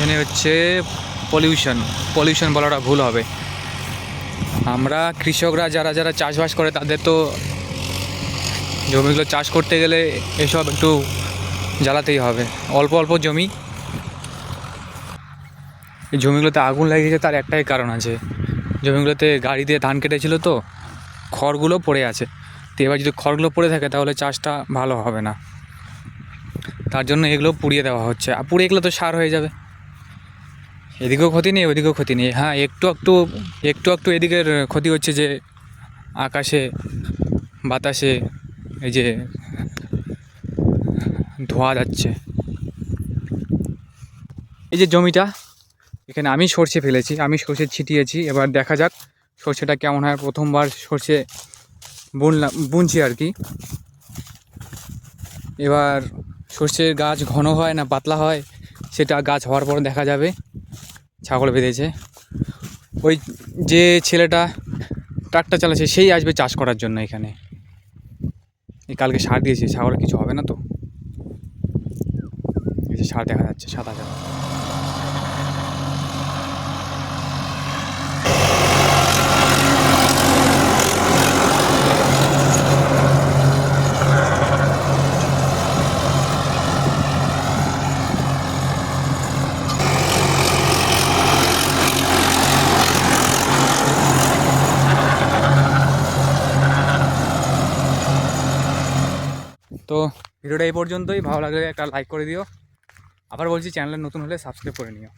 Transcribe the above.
এখানে হচ্ছে pollution pollution বলাটা ভুল হবে। আমরা কৃষকরা যারা যারা চাষবাস করে, তাদের তো জমিগুলো চাষ করতে গেলে এসব একটু জ্বালাতেই হবে। অল্প অল্প জমি। এই জমিগুলোতে আগুন লাগিয়েছে তার একটাই কারণ আছে। জমিগুলোতে গাড়ি দিয়ে ধান কেটেছিল তো, খড়গুলো পড়ে আছে। তো এবার যদি খড়গুলো পড়ে থাকে, তাহলে চাষটা ভালো হবে না। তার জন্য এগুলো পুড়িয়ে দেওয়া হচ্ছে। আর পুড়িয়ে এগুলো তো সার হয়ে যাবে। এদিকেও ক্ষতি নেই, ওদিকেও ক্ষতি নেই। হ্যাঁ একটু একটু একটু একটু এদিকের ক্ষতি হচ্ছে যে আকাশে, বাতাসে এই যে ধোয়া যাচ্ছে। এই যে জমিটা, এখানে আমি সর্ষে ফেলেছি, আমি সর্ষে ছিটিয়েছি। এবার দেখা যাক সর্ষেটা কেমন হয়। প্রথমবার সর্ষে বুনলাম, বুনছি আর কি। এবার সর্ষের গাছ ঘন হয় না পাতলা হয়, সেটা গাছ হওয়ার পর দেখা যাবে। ছাগল বেঁধেছে। ওই যে ছেলেটা ট্রাক্টর চালাচ্ছে, সেই আসবে চাষ করার জন্য এখানে। এই কালকে সার দিয়েছে, ছাগল কিছু হবে না তো? এই যে সার দেখা যাচ্ছে সাদা সাদা তো ভিডিওটা এই পর্যন্তই। ভালো লাগলে একটা লাইক করে দিও। আবার বলছি চ্যানেলে নতুন হলে সাবস্ক্রাইব করে নিও।